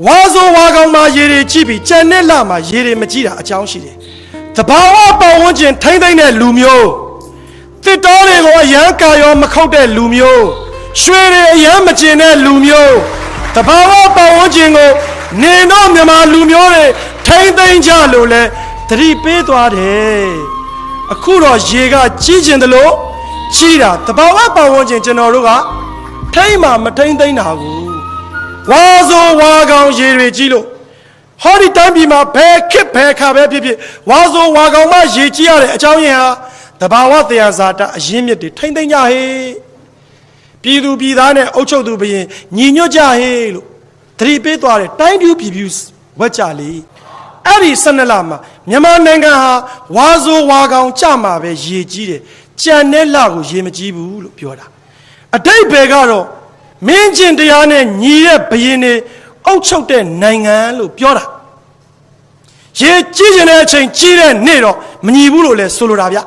ဝါဆိုဝါကောင်မှာရေတွေကြည့်ပြီးကြံတဲ့လမှာရေတွေမကြည့်တာအကြောင်းရှိတယ်တဘာဝပတ်ဝန်းကျင်ထိမ့်သိမ့်တဲ့လူမျိုးတစ်တော်တွေကိုအရန်ကာရောမခုတ်တဲ့လူမျိုးရွှေတွေအရန်မကျင်တဲ့လူမျိုးတဘာဝပတ်ဝန်းကျင်ကိုနေတော့မြန်မာလူမျိုးတွေထိမ့်သိမ့်ကြလို့လဲသတိပေးသွားတယ်အခုတော့ရေကကြီးကျင်တယ်လို့ကြီးတာတဘာဝပတ်ဝန်းကျင်ကျွန်တော်တို့ကထိမ့်မှမထိမ့်သိမ့်တာကို ဝါဆိုဝါကောင်ရေတွေကြီးလို့ဟောဒီတန်းပြည်မှာဘယ်ခစ်ဘယ်ခါပဲဖြစ်ဖြစ်ဝါဆိုဝါကောင်မှရေကြီးရတဲ့အကြောင်းရင်းဟာတဘာဝတရားဇာတအရင်းမြစ်တွေထိမ့်သိမ့်ကြဟေးပြည်သူပြည်သားနဲ့အုပ်ချုပ်သူဘရင်ညီညွတ်ကြဟေးလို့သတိပေးသွားတယ်တိုင်းပြူပြည်ပြူဝက်ကြလေအဲ့ဒီ၁၂လမှာမြန်မာနိုင်ငံဟာဝါဆိုဝါကောင်ကြမှာပဲရေကြီးတယ်ကြံတဲ့လကိုရေမကြီးဘူးလို့ပြောတာအတိတ်ဘယ်ကတော့ မင်းကျင်တရားနဲ့ညီတဲ့ဘယင်တွေအုပ်ချုပ်တဲ့နိုင်ငံလို့ပြောတာရေကြီးကျင်တဲ့အချိန်ကြီးတဲ့နေ့တော့မညီဘူးလို့လဲဆိုလိုတာဗျ